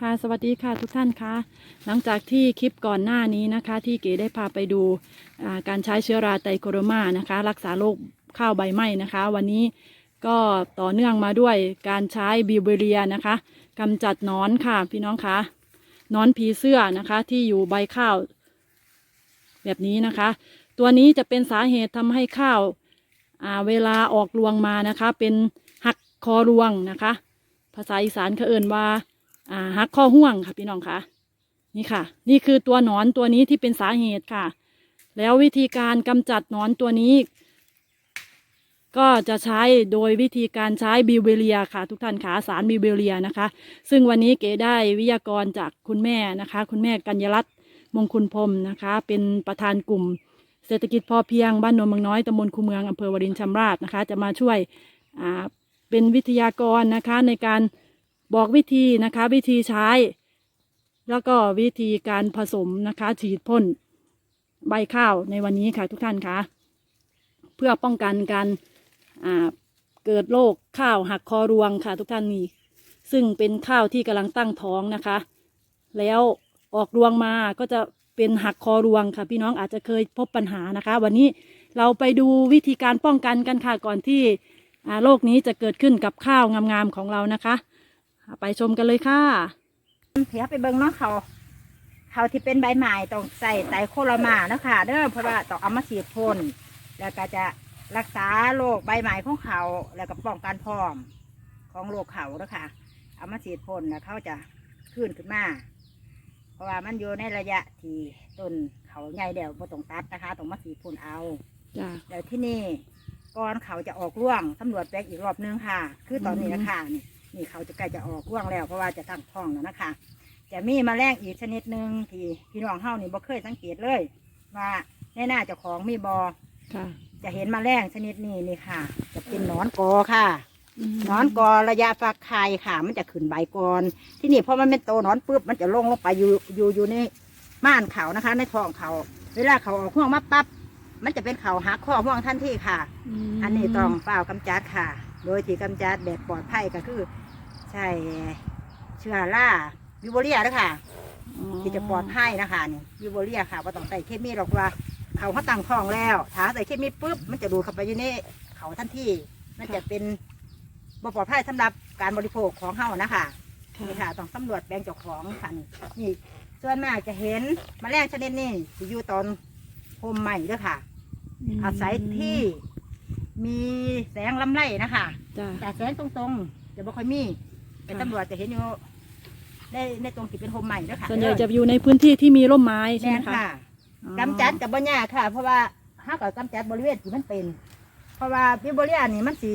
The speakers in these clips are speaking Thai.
ค่ะสวัสดีค่ะทุกท่านคะหลังจากที่คลิปก่อนหน้านี้นะคะ ที่เก๋ได้พาไปดูการใช้เชื้อราไตโคโรมานะคะ รักษาโรคข้าวใบไหม้นะคะ วันนี้ก็ต่อเนื่องมาด้วยการใช้บิวเบเรียนะคะกำจัดนอนค่ะพี่น้องคะนอนผีเสื้อนะคะ ที่อยู่ใบข้าว แบบนี้นะคะ ตัวนี้จะเป็นสาเหตุทำให้ข้าวาเวลาออกรวงมานะคะ เป็นหักคอรวงนะคะ ภาษาอีสานเขาเอ่นว่า อ่าหักข้อห่วงค่ะพี่น้องคะนี่ค่ะ นี่คือตัวหนอนตัวนี้ที่เป็นสาเหตุค่ะ แล้ววิธีการกำจัดหนอนตัวนี้ ก็จะใช้โดยวิธีการใช้บิวเบเรียค่ะ ทุกท่านขาสารบิวเบเรียนะคะ ซึ่งวันนี้เก๋ได้วิทยากรจากคุณแม่นะคะ คุณแม่กัญญรัตน์มงคุณพรมนะคะ เป็นประธานกลุ่มเศรษฐกิจพอเพียงบ้านโนนเมืองน้อยตำบลคูเมืองอำเภอวรินชำราบนะคะ จะมาช่วยอ่าเป็นวิทยากรนะคะในการ บอกวิธีนะคะ วิธีใช้ แล้วก็วิธีการผสมนะคะ ฉีดพ่นใบข้าวในวันนี้ค่ะทุกท่านคะเพื่อป้องกันการเกิดโรคข้าวหักคอรวงค่ะทุกท่านนี่ซึ่งเป็นข้าวที่กำลังตั้งท้องนะคะ แล้วออกรวงมาก็จะเป็นหักคอรวงค่ะ พี่น้องอาจจะเคยพบปัญหานะคะ วันนี้เราไปดูวิธีการป้องกันกันค่ะก่อนที่โรคนี้จะเกิดขึ้นกับข้าวงามๆของเรานะคะ ไปชมกันเลยค่ะเพียไปเบิ่งเนาะเขา เขาที่เป็นใบไม้ต้องใส่ไตรโคโรมาเนาะค่ะเด้อเพราะว่าต้องเอามาฉีดพ่นแล้วก็จะรักษาโรคใบไม้ของเขา แล้วก็ป้องกันพร้อมของโรคเขาเนาะค่ะ เอามาฉีดพ่นแล้วเขาจะขึ้นขึ้นมาเพราะว่ามันอยู่ในระยะที่ต้นเขาใหญ่เดียวบ่ต้องตัดนะคะต้องมาฉีดพ่นเอาจ้าแล้วที่นี่ก่อนเขาจะออกร่วงตำรวจแปลงอีกรอบนึงค่ะ คือตอนนี้นะคะนี่ นี่เขาจะใกล้จะออกร่วงแล้วเพราะว่าจะตั้งท้องแล้วนะคะ จะมีแมลงอีกชนิดหนึ่งที่พี่น้องเฮานี่บ่เคยสังเกตเลย ว่าในหน้าเจ้าของมีบอค่ะจะเห็นแมลงชนิดนี้นี่ค่ะ จะเป็นหนอนกอค่ะหนอนกอระยะฟักไข่ค่ะ มันจะขึ้นใบก่อนที่นี่พอมันเป็นโตหนอนปุ๊บมันจะลงลงไปอยู่อยู่อยู่ในม่านเขานะคะ ในท้องเขาเวลาเขาออกห่วงมาปั๊บมันจะเป็นเขาหักข้อห่วงทันทีค่ะมอันนี้ต้องเปล่ากำจัดค่ะ โดยที่กำจัดแบบปลอดภัยก็คือ ใช่เชื้อราวิวโบเรียนะคะอ๋อที่จะปลอดภัยนะคะนี่วิวโบเรียค่ะว่าต้องใส่เคมีหรอกว่าเขาเขาตั้งท้องแล้ว ถ้าใส่เคมีปุ๊บมันจะดูดเข้าไปอยู่ในเขาทันทีมันจะเป็นบ่ปลอดภัยสำหรับการบริโภคของเฮานะคะค่ะนี่ค่ะต้องสำรวจแปลงเจ้าของค่ะนี่นี่ส่วนมากจะเห็นแมลงชนิดนี้ที่อยู่ตอนโฮมใหม่ด้วยค่ะมอาศัยที่มีแสงลำไรนะคะจ้าแต่แสงตรงๆจะบ่ค่อยมี เป็นค่ะตำรวจจะเห็นอยู่ในในตรงที่เป็นโฮมใหม่ด้วยค่ะส่วนใหญ่จะอยู่ในพื้นที่ที่มีร่มไม้ใช่ไหมแม่นคะค่ะอ๋อกำจัดกับบ่ยากค่ะ เพราะว่าห้ากับกำจัดบริเวณที่มันเป็น เพราะว่าบิวโบเรียนี่มันสี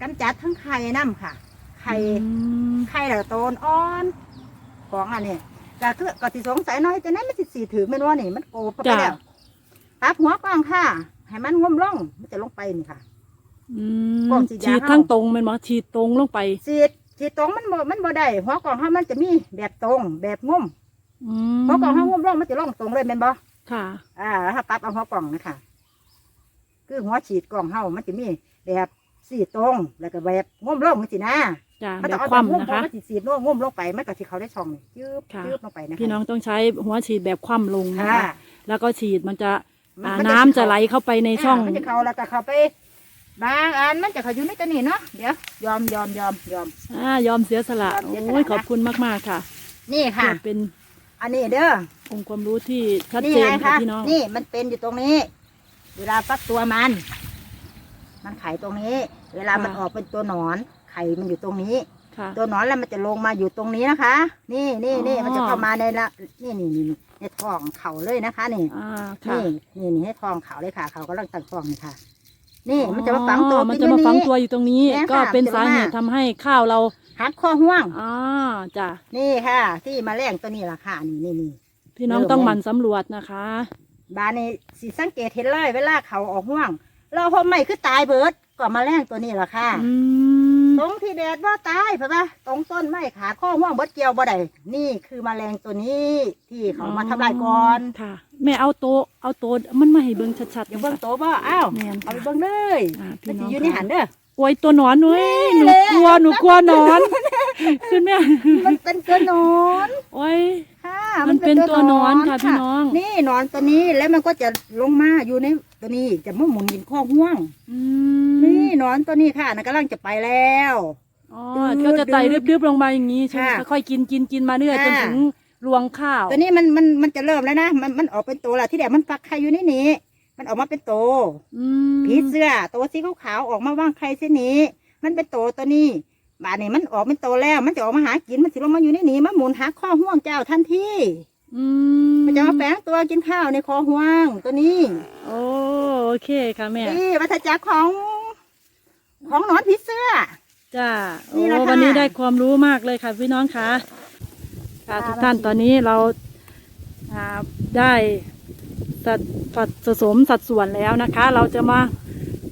กำจัดทั้งไข่น้ำค่ะ ไข่อืมไข่แล้วโตนอ่อนของอันนี้ก็คือก็สิสงสัยหน้อยจะนั้นมันสิสีถือไม่รู้ว่านี่มันโกบเข้าไปแล้วตับหัวกว้างค่ะให้มันงมลงมันจะลงไปนี่ค่ะ อืมพวกฉีดยาฉีดเข้าทั้งตรงแมันบอฉีดตรงลงไป สีดสีตรงมันบ่มันบ่ได้หัวกล่องเฮามันจะมีแบบตรงแบบงมอืมหัวกล่องเฮางมลงมันจะลงตรงเลยแม่นบ่ค่ะ อ่าถ้าตัดเอาหัวกล่องนะคะคือหัวฉีดกล่องเฮามันจะมีแบบสีตรงแล้วก็แบบงมลงมันสินะจ้ามันแบต้อบงเอาคว่ำแบบงมนะลงคะ มันสิสีดงมลงไปมันก็สิเขาได้ช่องนี่ยืบค่ะ ยืบลงไปนะคะพี่น้องต้องใช้หัวฉีดแบบคว่ำลงนะค่ะคะแล้วก็ฉีดมันจะอ่ามัน้ำจะไหลเข้าไปในช่องามันจะเข้าแล้วก็เข้าไป บางอันมันจะเข้าอยู่ในตัวนี้เนาะเดี๋ยวยอมยอมยอมยอม อ่ายอมเสียสละยอมเสียสละโอ้ยนะ ขอบคุณมากๆค่ะนี่ค่ะเป็นอันนี้เด้อองค์ความรู้ที่ชัดนี่เจนไงค่ะคะพี่น้องนี่มันเป็นอยู่ตรงนี้ เวลาฟักตัวมัน มันไข่ตรงนี้ เวลามันออกเป็นตัวหนอน ไข่มันอยู่ตรงนี้ ค่ะ ตัวหนอนแล้วมันจะลงมาอยู่ตรงนี้นะคะ นี่นี่นี่อ๋อ มันจะเข้ามาในละนี่นี่นี่ในท้องเขาเลยนะคะ นี่ อ่าค่ะนี่นี่นี่ให้ท้องเขาเลยค่ะ เขากำลังตั้งท้องนี่ค่ะ นี่ มันจะมาฝังตัวอ๋อมันกิจะนมาอยู่ฝังนี่ตัวอยู่ตรงนี้ แม่ค่ะก็เป็นมันจะสาเหตุมา ทำให้ข้าวเราหักข้อห่วงอ่าจ้ะนี่ค่ะ ที่มาแรงตัวนี้ล่ะค่ะ นี่นี่นี่ พี่น้องเริ่มต้องแล้วหมั่นสำรวจนะคะ บานนี่สีสังเกตเห็นเลยเวลาเขาออกห่วง เราพอไม่คือตายเบิดก็มาแรงตัวนี้ล่ะค่ะ อืมตร งที่แดดว่าตายเพราะว่าตรงต้นไม้ขาข้อห่วงเบดเกี่ยวบ่ได้นี่คือแมลงตัวนี้ที่เขามาทำลายก่อนค่ะ แม่เอาโตะเอาโตะมันมาให้เบิ่งชัดๆอย่าเบิ่งนะคะโตบ่อ้าวแม่นค่ะเอาไปเบิ่งเลยอ่ามันพี่น้องสิอยู่ในค่ะหันเด้อ โอ้ยตัวหนอนเว้ยหนี่นูแหละกลัวหนูกลัวหนอน ขึ้นแม่มันเป็นตัวหนอนโอ้ย ค่ะมันเป็นตัวหนอนค่ะพี่น้อง นี่หนอนตัวนี้แล้วมันก็จะลงมาอยู่ในตัวนี้จะมาหมุนกินข้อห่วง อืนี่ม หนอนตัวนี้ค่ะนะกำลังจะไปแล้ว อ๋อดื้อก็จะไต่ดื้อดึบๆลงมาอย่างนี้ใช่ไหมค่ะ ค่อยๆกินกินกินมาเรื่อยจนค่ะถึงรวงข้าว ตัวนี้มันมันมันจะเริ่มแล้วนะมันมันออกเป็นตัวแล้วที่แรกมันฟักไข่อยู่ในนี้มันออกมาเป็นโตวอืมผีเสื้อตัวสีขาวๆออกมาว่างไข่เส้นนี้ มันเป็นโตวตัวนี้บาดนี้มันออกเป็นโตวแล้ว มันจะออกมาหากินมันสิลงมาอยู่ในนี้มาหมุนหาข้อห่วงเจ้าทันทีอืมมันจะมาแฝงตัวกินข้าวในคอห่วงตัวนี้ โอ้โอเคค่ะแม่ นี่วัฏจักรของ ของหนอนผีเสื้อ จ้านี่โอ้แหละค่ะ วันนี้ได้ความรู้มากเลยค่ะพี่น้องคะค่ะค่ะทุกท่านตอนนี้เราอ่าได้สัดสัดผสมสัดส่วนแล้วนะคะ เราจะมา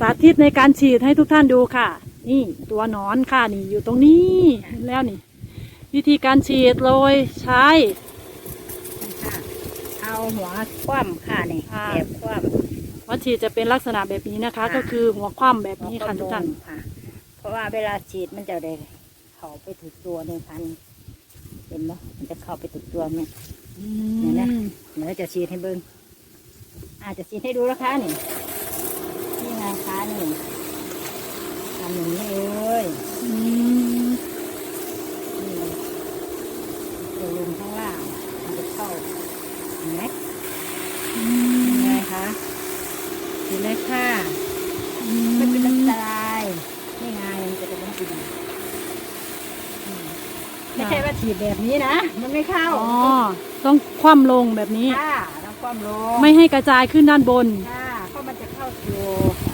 สาธิตในการฉีดให้ทุกท่านดูค่ะ นี่ตัวหนอนค่ะนี่อยู่ตรงนี้เห็นแล้วนี่ วิธีการฉีดโดยใช้ค่ะเอาหัวคว่ำค่ะนี่ค่ะ แอบคว่ วัตฉีดจะเป็นลักษณะแบบนี้นะคะค่ะก็คือหัวคว่ำแบบำนี้ค่ะทุกท่านค่ะ เพราะว่าเวลาฉีดมันจะได้เข้าไปถึงตัวในพันธุ์เห็นไหมมันจะเข้าไปถึงตัวเนี่ยอืเห็นไหมมเดี๋ยวจะฉีดให้เบิ้งอาจจะฉีดให้ดูนะคะนี่นี่ไงคะนี่ทำอย่างนี้เลย อืม นี่เลยจะลงข้างล่างมันจะเข้าเห็นไหม อื ยังไง ม คะเห็นไหมค่ะ อื ไม่เป็นอัน ม ตรายนี่ไงมันจะเป็นน้ำดีอืมไม่ใช่ว่าฉีดแบบนี้นะ มัน ไม่เข้าอ๋อต้องคว่ำลงแบบนี้ ค่ะต้องความลงไม่ให้กระจายขึ้นด้านบน ค่ะเพราะมันจะเข้าสู่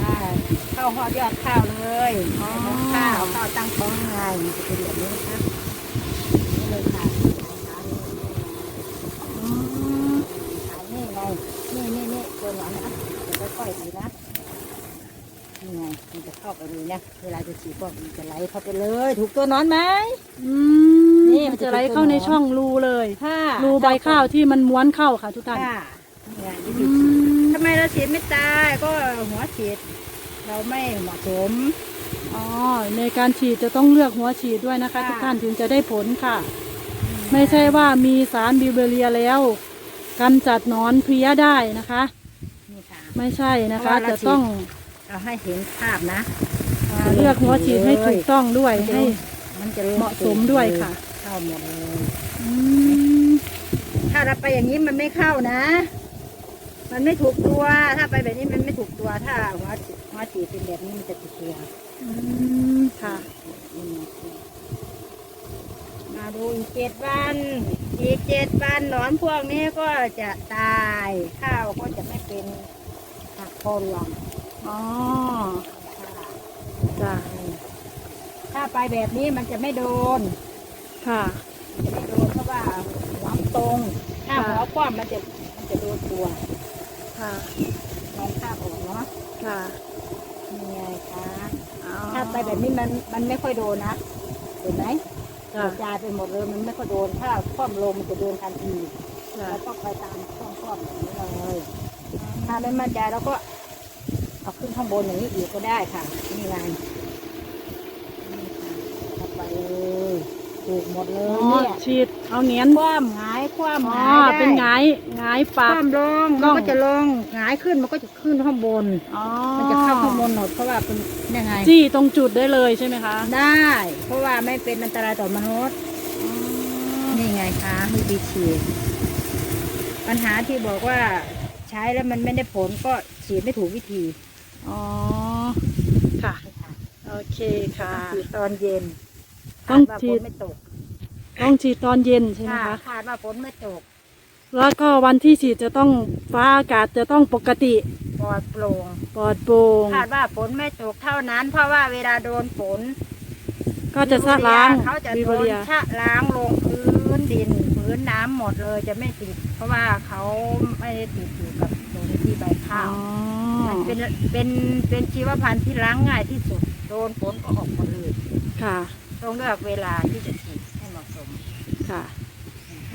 อ่าเข้าหอยอดข้าวเลยอ๋อ ข้าวข้าวตั้งท้องไงมันจะเป็นแบบนี้นะคะนี่เลยค่ะนี่ไงนี่นี่นี่ตัวหนอนนะจะค่อยๆดีนะนี่ไง มันจะเข้าไปเลยนะเวลาจะฉีดก็มันจะไหลเข้าไปเลย ถูกตัวหนอนไหม อืมนี่มันจะไหลเข้าในช่องรูเลยค่ะรูใบข้าวที่มันม้วนเข้าค่ะ ทุกท่านค่ะนี่ไงวิอืธีฉีดมทำไมเราฉีดไม่ตายก็หัวฉีด เราไม่เหมาะสม อ๋อในการฉีดจะต้องเลือกหัวฉีดด้วยนะคะ ค่ะ ทุกท่านถึงจะได้ผลค่ะ ไม่ใช่ว่ามีสารบิวเบอเรียแล้วกำจัดหนอนเพลี้ยได้นะคะ นี่ค่ะ ไม่ใช่นะคะเพราะว่าเรา จะต้อง เราให้เห็นภาพนะอ่าเลือกหัวฉีดให้ถูกต้องด้วยมันจะให้ มันจะเหมาะสมด้วยค่ะ เข้าหมดเลยอืมถ้าเราไปอย่างนี้มันไม่เข้านะ มันไม่ถูกตัว ถ้าไปแบบนี้มันไม่ถูกตัว ถ้าหัวฉีดหัวฉีดเป็นแบบนี้มันจะถูกตัวอืมค่ะนี่ไงมาดูอีกเจ็ดวัน อีกเจ็ดวันหนอนพวกนี้ก็จะตาย ข้าวก็จะไม่เป็นผักโคนรวง อ๋อค่ะจ้ะถ้าไปแบบนี้มันจะไม่โดนค่ะมันจะไม่โดนเพราะว่าหัวมันตรงถ้าค่ะหัวคว่ำมันจะมันจะโดนตัวค่ะลองข้าออกเนาะค่ะนี่ไงคะอ๋อถ้าไปแบบนี้มันมันไม่ค่อยโดนนะเห็นไหมกจ้ะระจายไปหมดเลยมันไม่ค่อยโดนถ้าคว่ำลงมันจะโดนทันทีจ้ะแล้วก็ไปตามช่องคว่ำแบบนี้เลยถ้าไม่มั่นใจเราก็ เอาขึ้นข้างบนอย่างนี้อีกก็ได้ค่ะ นี่ไงนี่ค่ะเอาไปเลยถูกหมดเลอ๋ยอเนี่ยฉีดเอาเหนียนคว่ำหงายคว่ำอ๋หองายได้เป็นไงายหงายคปากว่ำลงกล้มันอง ก็จะลงหงายขึ้นมันก็จะขึ้นข้างบน อ๋อมันจะเข้าข้างบนหมดเพราะว่าเป็นยังไง จี้ตรงจุดได้เลยใช่ไหมคะได้ เพราะว่าไม่เป็นอันตรายต่อมนุษย์ นี่ไงคะวิธีฉีด ปัญหาที่บอกว่าใช้แล้วมันไม่ได้ผลก็ฉีดไม่ถูกวิธี อ๋อ ค่ะ โอเคค่ะ ฉีดตอนเย็นต้องคาว่าฉีฝดนไม่ตกต้องฉีดตอนเย็นใช่ไหมค่ะคะ คาดว่าฝนไม่ตกแล้วก็วันที่ฉีดจะต้องฟ้าอากาศจะต้องปกติปลอดโปร่งปลอดโปร่งคาดว่าฝนไม่ตกเท่านั้น เพราะว่าเวลาโดนฝนก็จะสะล้างเขาจะวิโดบนเรียชะล้างลงพื้นดินพื้นน้ำหมดเลยจะไม่ติด เพราะว่าเขาไม่ได้ติดอยู่กับ ตรงที่ใบอ๋ข้าอวมันเป็นเป็นเป็นชีวพันธุ์ที่ล้างง่ายที่สุดโดนฝนก็ออกหมดเลยค่ะ ต้องเลือกเวลาที่จะฉีดให้เหมาะสมค่ะ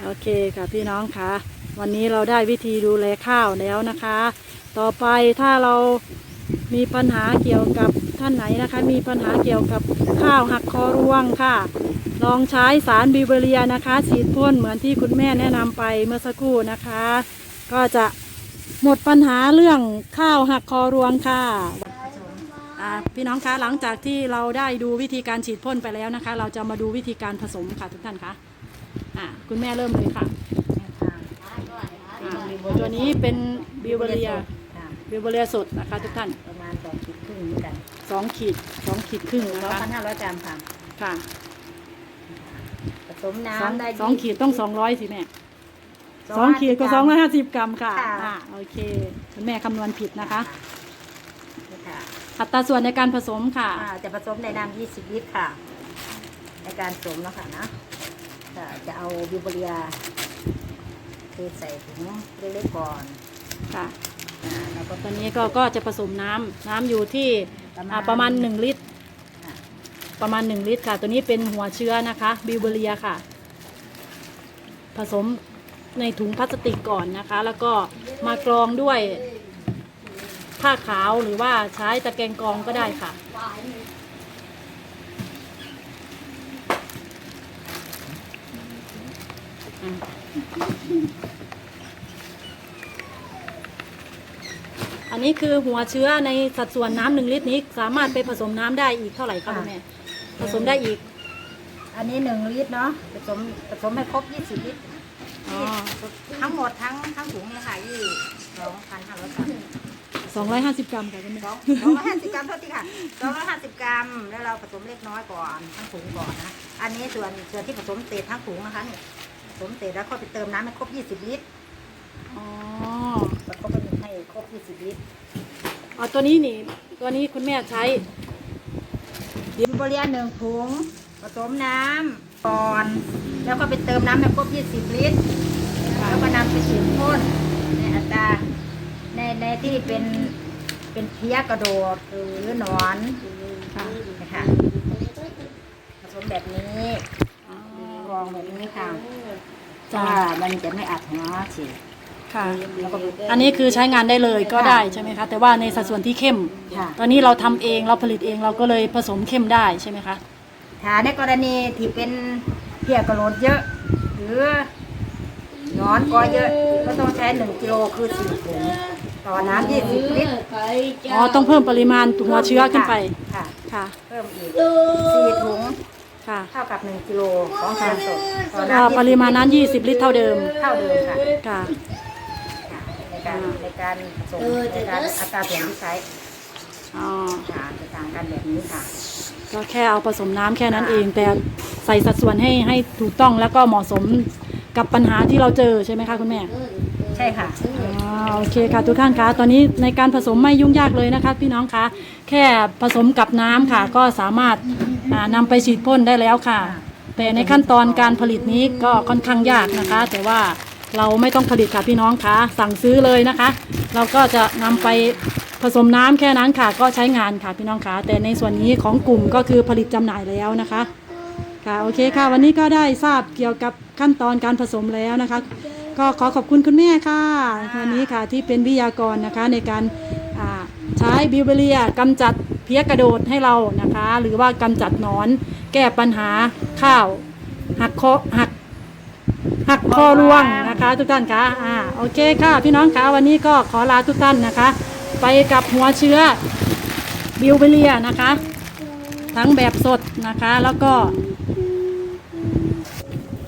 โอเคค่ะพี่น้องคะวันนี้เราได้วิธีดูแลข้าวแล้วนะคะ ต่อไปถ้าเรามีปัญหาเกี่ยวกับท่านไหนนะคะ มีปัญหาเกี่ยวกับข้าวหักคอรวงค่ะ ลองใช้สารบิวเบอเรียนะคะฉีดพ่นเหมือนที่คุณแม่แนะนำไปเมื่อสักครู่นะคะ ก็จะ หมดปัญหาเรื่องข้าวหักคอรวงค่ะอ่าพี่น้องคะหลังจากที่เราได้ดูวิธีการฉีดพ่นไปแล้วนะคะ เราจะมาดูวิธีการผสมค่ะทุกท่านคะอ่าคุณแม่เริ่มเลยค่ะอ่าตัวนี้เป็นบิวเบอเรียค่ะบิวเบอเรียสดนะคะทุกท่านประมาณสองขีดครึ่งเหมือนกันสองขีดสองขีดครึ่งนะสองคะพันห้าร้อยกรัมค่ะค่ะผสมสองน้ำได้สองขีดต้องสองร้อยสิแม่ สองขีดก็สองร้อยห้าสิบกรัมค่ะค่ะ อ่าโอเคคุณแม่คำนวณผิดนะคะนี่ค่ะอัตราส่วนในการผสมค่ะ อ่าจะผสมในน้ำ20ลิตรค่ะ ในการผสมเนาะค่ะนะค่ะจะเอาบิวเบอเรียเทใส่ถุงเล็กๆก่อนค่ะ อ่าแล้วก็ตอนนี้ก็ก็จะผสมน้ำน้ำอยู่ที่อ่าประมาณหนึ่งลิตรค่ะประมาณหนึ่งลิตรค่ะ ตัวนี้เป็นหัวเชื้อนะคะบิวเบอเรียค่ะ ผสม ในถุงพลาสติกก่อนนะคะ แล้วก็มากรองด้วยผ้าขาวหรือว่าใช้ตะแกรงกรองก็ได้ค่ะอะ อันนี้คือหัวเชื้อในสัดส่วนน้ำหนึ่งลิตรนี้ สามารถไปผสมน้ำได้อีกเท่าไหร่คะคุณแม่ผสมได้อีก อันนี้หนึ่งลิตรเนาะผสมผสมให้ครบ20ลิตรอ๋อ ทั้งหมดทั้งทั้งถุงเนี่ยค่ะยี่สองพันห้าร้อยกรัมสองร้อยห้าสิบกรัมค่ะคุณแม่สองสองร้อยห้าสิบกรัมเท่าที่ค่ะสองร้อยห้าสิบกรัม แล้วเราผสมเล็กน้อยก่อนทั้งถุงก่อนนะ อันนี้ส่วนส่วนที่ผสมเศษทั้งถุงนะคะเนี่ยผสมเศษแล้วก็ไปเติมน้ำให้ครบ20ลิตรอ๋อแล้วก็ไปให้ครบ20ลิตรเอาตัวนี้นี่ตัวนี้คุณแม่ใช้ดินโบเรียนหนึ่งถุงผสมน้ำ ก่อน แล้วก็ไปเติมน้ำให้ครบ20 ลิตร แล้วก็นำไปฉีดพ่นในอัตราในในที่เป็นเป็นเพี้ยกระโดดหรือหนอนค่ะนะคะผสมแบบนี้กรองแบบนี้ค่ะจ้าว่ามันจะไม่อัดหัวฉีดค่ะแล้วก็อันนี้คือใช้งานได้เลยก็ได้ใช่ไหมคะ แต่ว่าในสัดส่วนที่เข้มค่ะตอนนี้เราทำเองเราผลิตเองเราก็เลยผสมเข้มได้ใช่ไหมคะ ถ้าในกรณีที่เป็นเพี้ยกระโดดเยอะ หรือหนอนก็เยอะก็ต้องใช้หนึ่งกิโลคือสี่ถุงต่อน้ำยี่สิบลิตรอ๋อต้องเพิ่มปริมาณหัวเชื้อขึ้นไปค่ะ ค่ะ เพิ่มอีกสี่ถุงค่ะ เท่ากับหนึ่งกิโลของสารสดต่อก็น้ำปริมาณนั้น20ลิตรเท่าเดิม เท่าเดิมค่ะค่ะค่ะในการในการผสมในการอัตราส่วนที่ใช้อ๋อค่ะจะต่างกันแบบนี้ค่ะ ก็แค่เอาผสมน้ำแค่นั้นเอง แต่ใส่สัดส่วนให้ให้ถูกต้องแล้วก็เหมาะสมกับปัญหาที่เราเจอใช่ไหมคะคุณแม่ใช่ค่ะอ๋อโอเคค่ะทุกท่านคะตอนนี้ในการผสมไม่ยุ่งยากเลยนะคะ พี่น้องคะแค่ผสมกับน้ำค่ะ ก็สามารถอ่านำไปฉีดพ่นได้แล้วค่ะ แต่ในขั้นตอนการผลิตนี้ก็ค่อนข้างยากนะคะ แต่ว่าเราไม่ต้องผลิตค่ะพี่น้องคะสั่งซื้อเลยนะคะ เราก็จะนำไป ผสมน้ำแค่นั้นค่ะ ก็ใช้งานค่ะพี่น้องคะแต่ในส่วนนี้ของกลุ่มก็คือผลิตจำหน่ายแล้วนะคะ ค่ะโอเคค่ะ วันนี้ก็ได้ทราบเกี่ยวกับขั้นตอนการผสมแล้วนะคะ ก็ขอขอบคุณคุณแม่ค่ะวันนี้ค่ะที่เป็นวิทยากรนะคะในการใช้บิวเบเรียกำจัดเพี้ยกระโดดให้เรานะคะ หรือว่ากำจัดหนอนแก้ปัญหาข้าวหักคอหักหักคอรวงนะคะ ทุกท่านคะอ่าโอเคค่ะ พี่น้องคะวันนี้ก็ขอลาทุกท่านนะคะ ไปกับหัวเชื้อบิวเบเรียนะคะ ทั้งแบบสดนะคะแล้วก็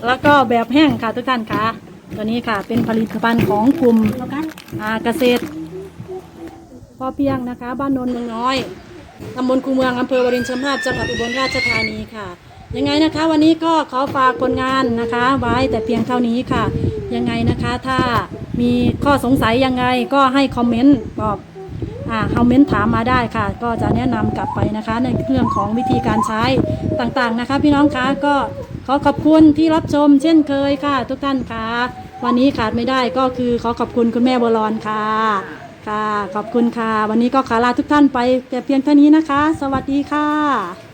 แล้วก็แบบแห้งค่ะทุกท่านคะตัวนี้ค่ะเป็นผลิตภัณฑ์ของกลุ่มอ่าเกษตรพอเพียงนะคะ บ้านโนนเมืองน้อยตำบลคูเมืองอำเภอวรินชำราบจังหวัดอุบลราชธานีค่ะ ยังไงนะคะ วันนี้ก็ขอฝากผลงานนะคะ ไว้แต่เพียงเท่านี้ค่ะ ยังไงนะคะถ้ามีข้อสงสัยยังไงก็ให้คอมเมนต์ตอบอ่า คอมเมนต์ถามมาได้ค่ะ ก็จะแนะนำกลับไปนะคะ ในเรื่องของวิธีการใช้ต่างๆนะคะ พี่น้องคะก็ขอขอบคุณที่รับชม เช่นเคยค่ะ ทุกท่านคะวันนี้ขาดไม่ได้ก็คือขอขอบคุณคุณแม่บรอนค่ะค่ะ ขอบคุณค่ะ วันนี้ก็ขอลาทุกท่านไปแต่เพียงเท่านี้นะคะ สวัสดีค่ะ